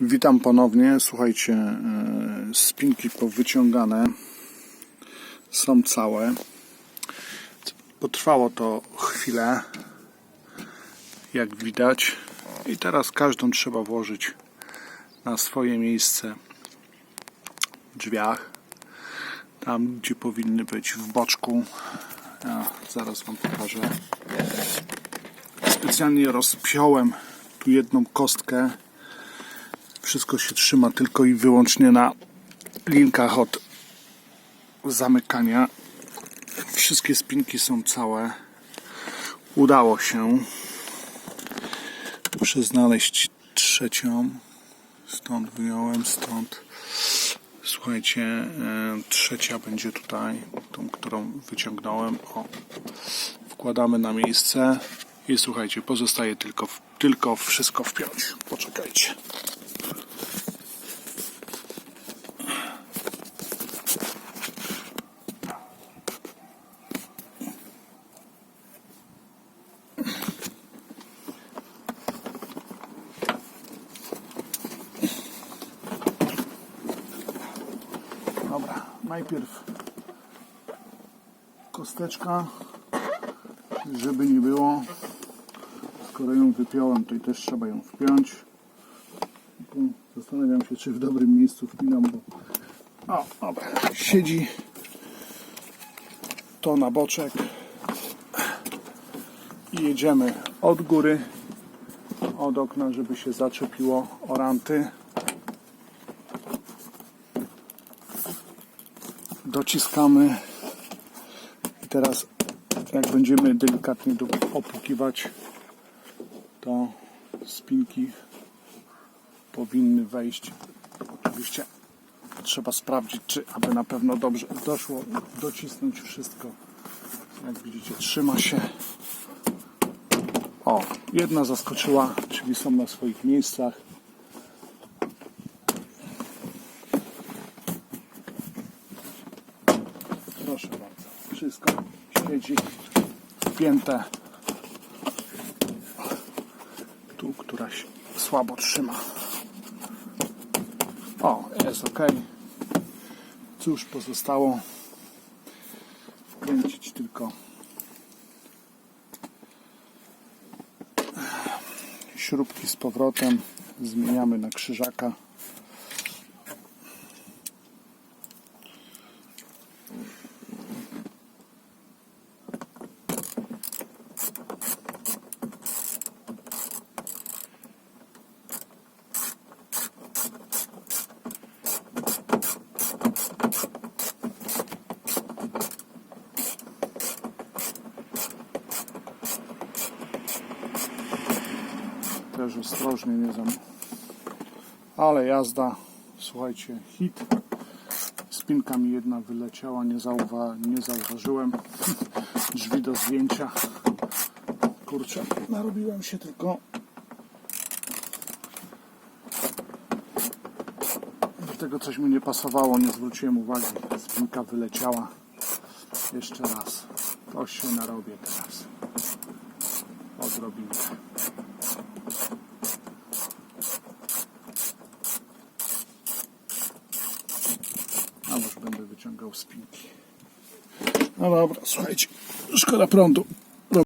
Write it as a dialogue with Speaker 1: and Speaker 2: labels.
Speaker 1: Witam ponownie. Słuchajcie, e, spinki powyciągane są całe. Potrwało to chwilę, jak widać. I teraz każdą trzeba włożyć na swoje miejsce w drzwiach. Tam, gdzie powinny być w boczku. Ja zaraz Wam pokażę. Specjalnie rozpiąłem tu jedną kostkę. Wszystko się trzyma tylko i wyłącznie na linkach od zamykania. Wszystkie spinki są całe. Udało się. Muszę znaleźć trzecią. Stąd wyjąłem, stąd. Słuchajcie, e, trzecia będzie tutaj, tą, którą wyciągnąłem. O, wkładamy na miejsce i słuchajcie, pozostaje tylko, tylko wszystko wpiąć. Poczekajcie. Dobra, najpierw kosteczka, żeby nie było. Skoro ją wypiąłem, to też trzeba ją wpiąć. Zastanawiam się, czy w dobrym miejscu wpinam, bo... O, dobra, siedzi to na boczek i jedziemy od góry, od okna, żeby się zaczepiło o ranty. Dociskamy. I teraz jak będziemy delikatnie opukiwać to spinki powinny wejść. Oczywiście trzeba sprawdzić czy aby na pewno dobrze doszło docisnąć wszystko. Jak widzicie trzyma się. O jedna zaskoczyła czyli są na swoich miejscach Proszę bardzo. Wszystko siedzi wpięte. Tu któraś słabo trzyma. O, jest ok. Cóż pozostało wkręcić tylko śrubki z powrotem. Zmieniamy na krzyżaka. Też ostrożnie, nie zam... Ale jazda, słuchajcie, hit. Spinka mi jedna wyleciała, nie, zauwa... nie zauważyłem. Drzwi do zdjęcia. Kurczę, narobiłem się tylko. Do tego coś mi nie pasowało, nie zwróciłem uwagi. Spinka wyleciała. Jeszcze raz. To się narobię teraz. Odrobinę. Wyciągał spinki. No dobra, słuchajcie, szkoda prądu.